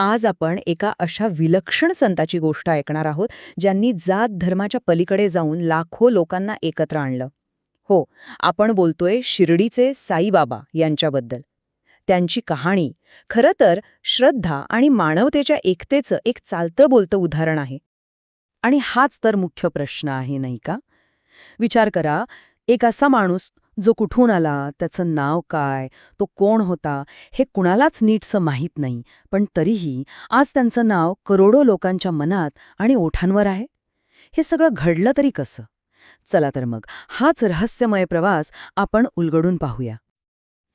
आज आपण एका अशा विलक्षण संताची गोष्ट ऐकणार आहोत ज्यांनी जात धर्माच्या पलीकडे जाऊन लाखो लोकांना एकत्र आणलं. हो आपण बोलतोय शिर्डीचे साईबाबा यांच्याबद्दल. त्यांची कहाणी खरं तर श्रद्धा आणि मानवतेच्या एकतेचं एक चालतं बोलतं उदाहरण आहे. आणि हाच तर मुख्य प्रश्न आहे नाही का? विचार करा एक असा माणूस जो कुठून आला त्याचं नाव काय तो कोण होता हे कुणालाच नीटसं माहीत नाही. पण तरीही आज त्यांचं नाव करोडो लोकांच्या मनात आणि ओठांवर आहे. हे सगळं घडलं तरी कसं? चला तर मग हाच रहस्यमय प्रवास आपण उलगडून पाहूया.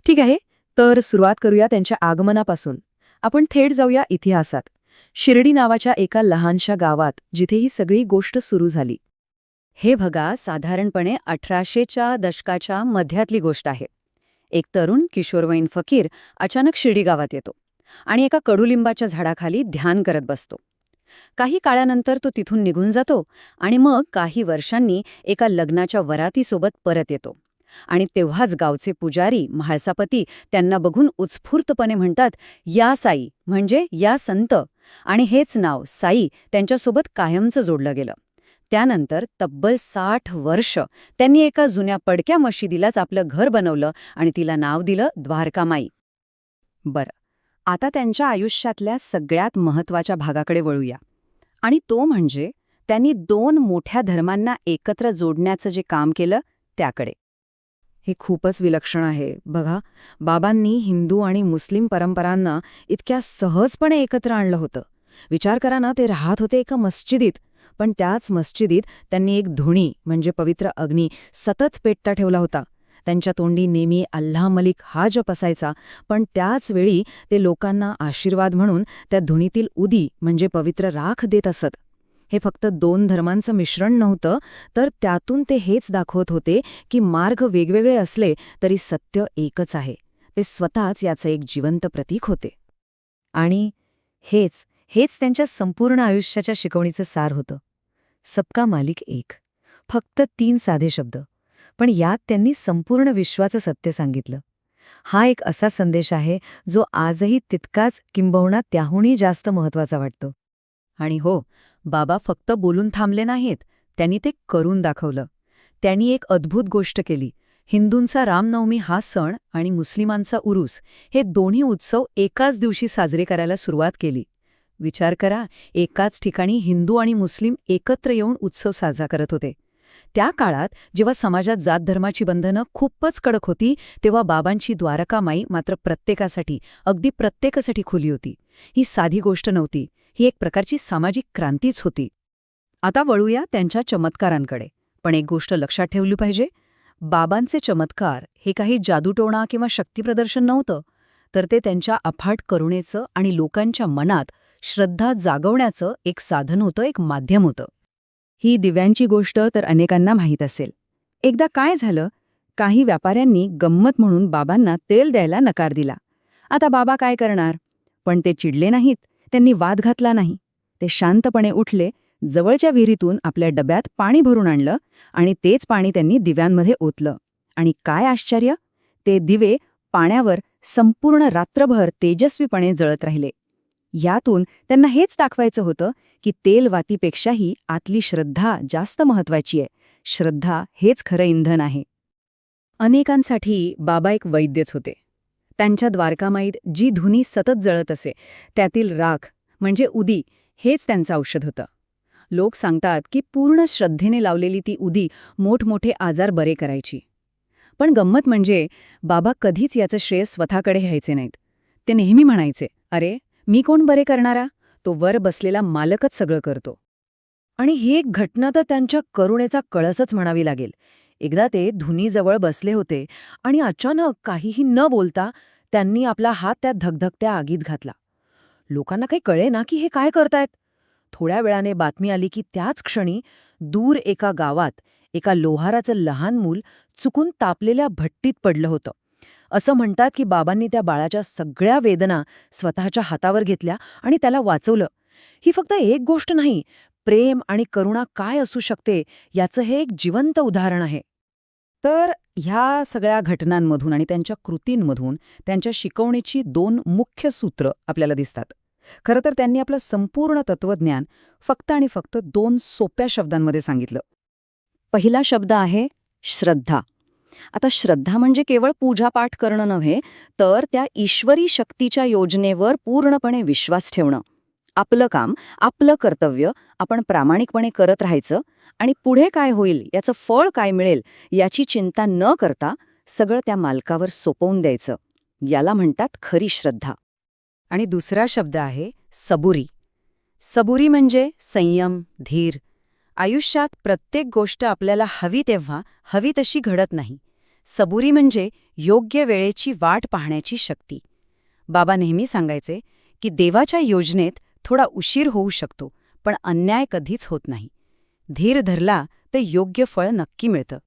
ठीक आहे तर सुरुवात करूया त्यांच्या आगमनापासून. आपण थेट जाऊया इतिहासात. शिर्डी नावाच्या एका लहानशा गावात जिथे ही सगळी गोष्ट सुरू झाली. हे बघा साधारणपणे अठराशेच्या दशकाच्या मध्यातली गोष्ट आहे. एक तरुण किशोरवयीन फकीर अचानक शिडी गावात येतो आणि एका कडुलिंबाच्या झाडाखाली ध्यान करत बसतो. काही काळानंतर तो तिथून निघून जातो आणि मग काही वर्षांनी एका लग्नाच्या वरातीसोबत परत येतो. आणि तेव्हाच गावचे पुजारी म्हाळसापती त्यांना बघून उत्स्फूर्तपणे म्हणतात या साई म्हणजे या संत. आणि हेच नाव साई त्यांच्यासोबत कायमचं जोडलं गेलं. त्यानंतर तब्बल साठ वर्ष त्यांनी एका जुन्या पडक्या मशिदीलाच आपलं घर बनवलं आणि तिला नाव दिलं द्वारकामाई. बरं आता त्यांच्या आयुष्यातल्या सगळ्यात महत्त्वाच्या भागाकडे वळूया. आणि तो म्हणजे त्यांनी दोन मोठ्या धर्मांना एकत्र जोडण्याचं जे काम केलं त्याकडे. हे खूपच विलक्षण आहे. बघा बाबांनी हिंदू आणि मुस्लिम परंपरांना इतक्या सहजपणे एकत्र आणलं होतं. विचार करा ना ते राहत होते एका मस्जिदीत. पण त्याच मस्जिदीत त्यांनी एक धुणी म्हणजे पवित्र अग्नी सतत पेटता ठेवला होता. त्यांच्या तोंडी नेहमी अल्लाह मलिक हा जप असायचा पण त्याच वेळी ते लोकांना आशीर्वाद म्हणून त्या धुणीतील उदी म्हणजे पवित्र राख देत असत. हे फक्त दोन धर्मांचं मिश्रण नव्हतं तर त्यातून ते हेच दाखवत होते की मार्ग वेगवेगळे असले तरी सत्य एकच आहे. ते स्वतःच याचं एक जिवंत प्रतीक होते. आणि हेच हेच त्यांच्या संपूर्ण आयुष्याच्या शिकवणीचं सार होतं. सबका मालिक एक. फक्त तीन साधे शब्द. पण यात त्यांनी संपूर्ण विश्वाचं सत्य सांगितलं. हा एक असा संदेश आहे जो आजही तितकाच किंबहुना त्याहूनही जास्त महत्त्वाचा वाटतो. आणि हो बाबा फक्त बोलून थांबले नाहीत त्यांनी ते करून दाखवलं. त्यांनी एक अद्भुत गोष्ट केली. हिंदूंचा रामनवमी हा सण आणि मुस्लिमांचा उरूस हे दोन्ही उत्सव एकाच दिवशी साजरे करायला सुरुवात केली. विचार करा एकाच ठिकाणी हिंदू आणि मुस्लिम एकत्र येऊन उत्सव साजरा करत होते. त्या काळात जेव्हा समाजात जात धर्माची बंधनं खूपच कडक होती तेव्हा बाबांची द्वारकामाई मात्र प्रत्येकासाठी अगदी प्रत्येकासाठी खुली होती. ही साधी गोष्ट नव्हती ही एक प्रकारची सामाजिक क्रांतीच होती. आता वळूया त्यांच्या चमत्कारांकडे. पण एक गोष्ट लक्षात ठेवली पाहिजे बाबांचे चमत्कार हे काही जादूटोणा किंवा शक्तीप्रदर्शन नव्हतं तर ते त्यांच्या अफाट करुणेचं आणि लोकांच्या मनात श्रद्धा जागवण्याचं एक साधन होतं एक माध्यम होतं. ही दिव्यांची गोष्ट तर अनेकांना माहीत असेल. एकदा काय झालं? काही व्यापाऱ्यांनी गंमत म्हणून बाबांना तेल द्यायला नकार दिला. आता बाबा काय करणार? पण ते चिडले नाहीत. त्यांनी वाद घातला नाही. ते शांतपणे उठले जवळच्या विहिरीतून आपल्या डब्यात पाणी भरून आणलं आणि तेच पाणी त्यांनी दिव्यांमध्ये ओतलं. आणि काय आश्चर्य? ते दिवे पाण्यावर संपूर्ण रात्रभर तेजस्वीपणे जळत राहिले. यातून त्यांना हेच दाखवायचं होतं की तेलवातीपेक्षाही आतली श्रद्धा जास्त महत्वाची आहे. श्रद्धा हेच खरं इंधन आहे. अनेकांसाठी बाबा एक वैद्यच होते. त्यांच्या द्वारकामाईत जी धुनी सतत जळत असे त्यातील राख म्हणजे उदी हेच त्यांचं औषध होतं. लोक सांगतात की पूर्ण श्रद्धेने लावलेली ती उदी मोठमोठे आजार बरे करायची. पण गंमत म्हणजे बाबा कधीच याचं श्रेय स्वतःकडे घ्यायचे नाहीत. ते नेहमी म्हणायचे अरे मी कोण बरे करणारा? तो वर बसलेला मालकच सगळं करतो. आणि ही एक घटना तर त्यांच्या करुणेचा कळसच म्हणावी लागेल. एकदा ते धुनीजवळ बसले होते आणि अचानक काहीही न बोलता त्यांनी आपला हात त्या धगधगत्या आगीत घातला. लोकांना काही कळे ना की हे काय करतायत? थोड्या वेळाने बातमी आली की त्याच क्षणी दूर एका गावात एका लोहाराचं लहान मूल चुकून तापलेल्या भट्टीत पडलं होतं. असं म्हणतात की बाबांनी त्या बाळाच्या सगळ्या वेदना स्वतःच्या हातावर घेतल्या आणि त्याला वाचवलं. ही फक्त एक गोष्ट नाही प्रेम आणि करुणा काय असू शकते याचं हे एक जिवंत उदाहरण आहे. तर ह्या सगळ्या घटनांमधून आणि त्यांच्या कृतींमधून त्यांच्या शिकवणीची दोन मुख्य सूत्र आपल्याला दिसतात. खरं तर त्यांनी आपलं संपूर्ण तत्वज्ञान फक्त आणि फक्त दोन सोप्या शब्दांमध्ये सांगितलं. पहिला शब्द आहे श्रद्धा. आता श्रद्धा म्हणजे केवळ पूजापाठ करणं नव्हे तर त्या ईश्वरी शक्तीच्या योजनेवर पूर्णपणे विश्वास ठेवणं. आपलं काम आपलं कर्तव्य आपण प्रामाणिकपणे करत राहायचं आणि पुढे काय होईल याचं फळ काय मिळेल याची चिंता न करता सगळं त्या मालकावर सोपवून द्यायचं. याला म्हणतात खरी श्रद्धा. आणि दुसरा शब्द आहे सबुरी. सबुरी म्हणजे संयम धीर आयुष्यात प्रत्येक गोष्ट आपल्याला हवी तेव्हा हवी तशी घडत नाही. सबुरी म्हणजे योग्य वेळेची वाट पाहण्याची शक्ती. बाबा नेहमी सांगायचे की देवाच्या योजनेत थोडा उशीर होऊ शकतो पण अन्याय कधीच होत नाही. धीर धरला तर योग्य फळ नक्की मिळतं.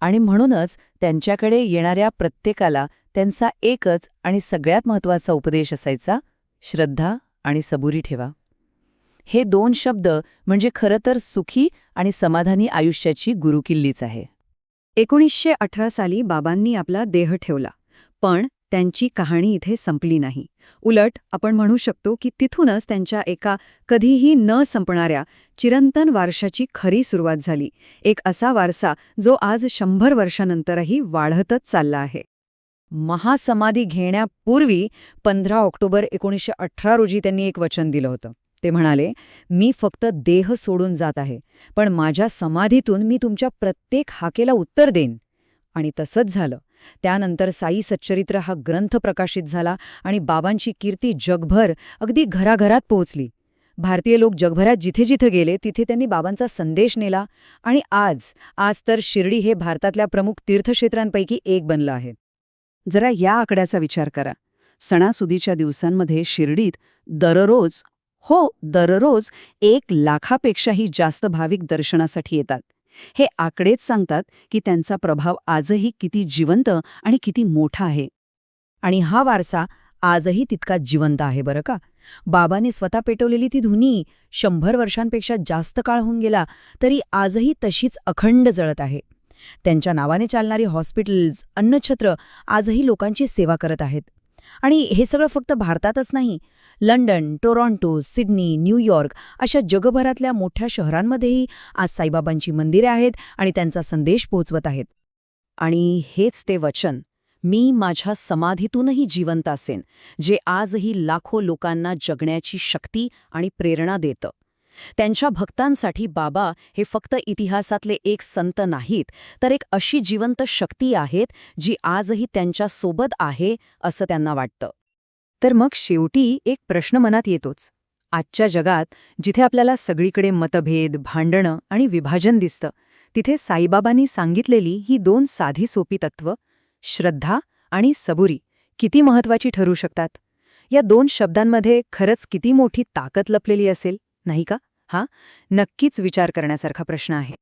आणि म्हणूनच त्यांच्याकडे येणाऱ्या प्रत्येकाला त्यांचा एकच आणि सगळ्यात महत्त्वाचा उपदेश असायचा श्रद्धा आणि सबुरी ठेवा. हे दोन शब्द म्हणजे खरं तर सुखी आणि समाधानी आयुष्याची गुरुकिल्लीच आहे. एकोणीसशे अठरा साली बाबांनी आपला देह ठेवला पण त्यांची कहाणी इथे संपली नाही. उलट आपण म्हणू शकतो की तिथूनच त्यांच्या एका कधीही न संपणाऱ्या चिरंतन वारशाची खरी सुरुवात झाली. एक असा वारसा जो आज शंभर वर्षानंतरही वाढतच चालला आहे. महासमाधी घेण्यापूर्वी पंधरा ऑक्टोबर एकोणीसशे अठरा रोजी त्यांनी एक वचन दिलं होतं. ते म्हणाले मी फक्त देह सोडून जात आहे पण माझ्या समाधीतून मी तुमच्या प्रत्येक हाकेला उत्तर देईन. आणि तसंच झालं. त्यानंतर साई सच्चरित्र हा ग्रंथ प्रकाशित झाला आणि बाबांची कीर्ती जगभर अगदी घराघरात पोहोचली. भारतीय लोक जगभरात जिथे जिथे गेले तिथे त्यांनी बाबांचा संदेश नेला आणि आज आज तर शिर्डी हे भारतातल्या प्रमुख तीर्थक्षेत्रांपैकी एक बनलं आहे. जरा या आकड्याचा विचार करा. सणासुदीच्या दिवसांमध्ये शिर्डीत दररोज हो दररोज एक लाखापेक्षाही जास्त भाविक दर्शनासाठी येतात. हे आकडेच सांगतात की त्यांचा प्रभाव आजही किती जिवंत आणि किती मोठा आहे. आणि हा वारसा आजही तितका जिवंत आहे बरं का? बाबाने स्वतः पेटवलेली ती धुनी शंभर वर्षांपेक्षा जास्त काळ होऊन गेला तरी आजही तशीच अखंड जळत आहे. त्यांच्या नावाने चालणारी हॉस्पिटल्स अन्नछत्र आजही लोकांची सेवा करत आहेत. आणि हे सगळं फक्त भारतातच नाही लंडन टोरॉन्टो सिडनी न्यूयॉर्क अशा जगभरातल्या मोठ्या शहरांमध्येही आज साईबाबांची मंदिरे आहेत आणि त्यांचा संदेश पोचवत आहेत. आणि हेच ते वचन मी माझ्या समाधीतूनही जिवंत असेन जे आजही लाखो लोकांना जगण्याची शक्ती आणि प्रेरणा देतं. त्यांच्या भक्तांसाठी बाबा हे फक्त इतिहासातले एक संत नाहीत तर एक अशी जिवंत शक्ती आहेत जी आजही त्यांच्यासोबत आहे असं त्यांना वाटतं. तर मग शेवटी एक प्रश्न मनात येतोच. आजच्या जगात जिथे आपल्याला सगळीकडे मतभेद भांडणं आणि विभाजन दिसतं तिथे साईबाबांनी सांगितलेली ही दोन साधी सोपी तत्व श्रद्धा आणि सबुरी किती महत्वाची ठरू शकतात? या दोन शब्दांमध्ये खरंच किती मोठी ताकद लपलेली असेल? नाही का? हा? नक्कीच विचार करण्यासारखा प्रश्न आहे.